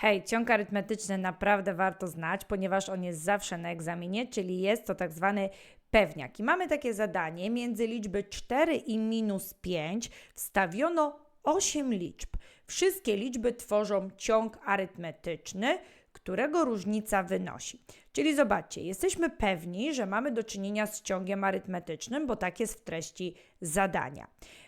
Hej, ciąg arytmetyczny naprawdę warto znać, ponieważ on jest zawsze na egzaminie, czyli jest to tak zwany pewniak. I mamy takie zadanie, między liczby 4 i minus 5 wstawiono 8 liczb. Wszystkie liczby tworzą ciąg arytmetyczny, którego różnica wynosi. Czyli zobaczcie, jesteśmy pewni, że mamy do czynienia z ciągiem arytmetycznym, bo tak jest w treści zadania.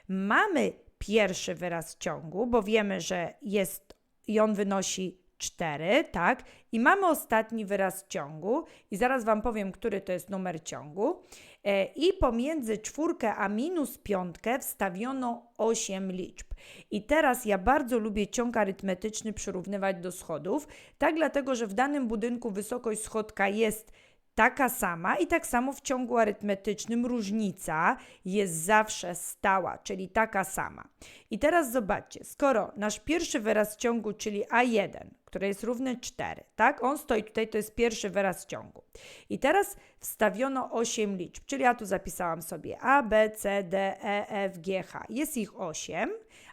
Mamy pierwszy wyraz ciągu, bo wiemy, że jest i on wynosi 4, tak? I mamy ostatni wyraz ciągu i zaraz Wam powiem, który to jest numer ciągu. E, I pomiędzy czwórkę a minus piątkę wstawiono 8 liczb. I teraz ja bardzo lubię ciąg arytmetyczny przyrównywać do schodów, tak dlatego, że w danym budynku wysokość schodka jest taka sama i tak samo w ciągu arytmetycznym różnica jest zawsze stała, czyli taka sama. I teraz zobaczcie, skoro nasz pierwszy wyraz ciągu, czyli A1, który jest równy 4, tak? On stoi tutaj, to jest pierwszy wyraz ciągu. I teraz wstawiono 8 liczb, czyli ja tu zapisałam sobie A, B, C, D, E, F, G, H. Jest ich 8,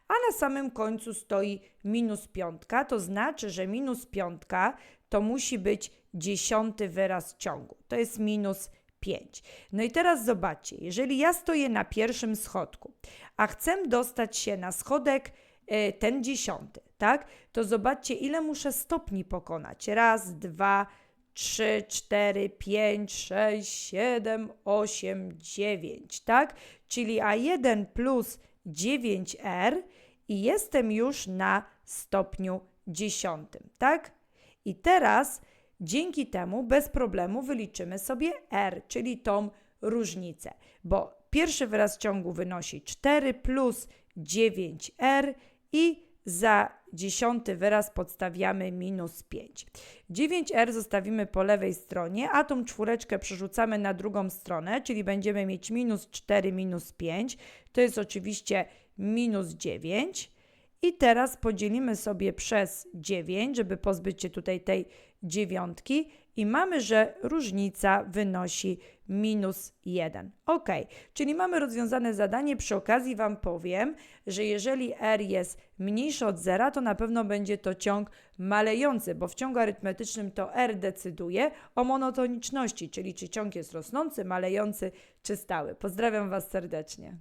a na samym końcu stoi minus piątka, to znaczy, że minus piątka to musi być dziesiąty wyraz ciągu. To jest minus 5. No i teraz zobaczcie, jeżeli ja stoję na pierwszym schodku, a chcę dostać się na schodek y, ten dziesiąty, tak? To zobaczcie, ile muszę stopni pokonać. Raz, dwa, trzy, cztery, pięć, sześć, siedem, osiem, dziewięć, tak? Czyli A1 plus 9R i jestem już na stopniu dziesiątym, tak? I teraz dzięki temu bez problemu wyliczymy sobie R, czyli tą różnicę, bo pierwszy wyraz ciągu wynosi 4 plus 9R i za dziesiąty wyraz podstawiamy minus 5. 9R zostawimy po lewej stronie, a tą czwóreczkę przerzucamy na drugą stronę, czyli będziemy mieć minus 4 minus 5, to jest oczywiście minus 9. I teraz podzielimy sobie przez 9, żeby pozbyć się tutaj tej dziewiątki i mamy, że różnica wynosi minus 1. Ok, czyli mamy rozwiązane zadanie. Przy okazji Wam powiem, że jeżeli r jest mniejsze od zera, to na pewno będzie to ciąg malejący, bo w ciągu arytmetycznym to r decyduje o monotoniczności, czyli czy ciąg jest rosnący, malejący czy stały. Pozdrawiam Was serdecznie.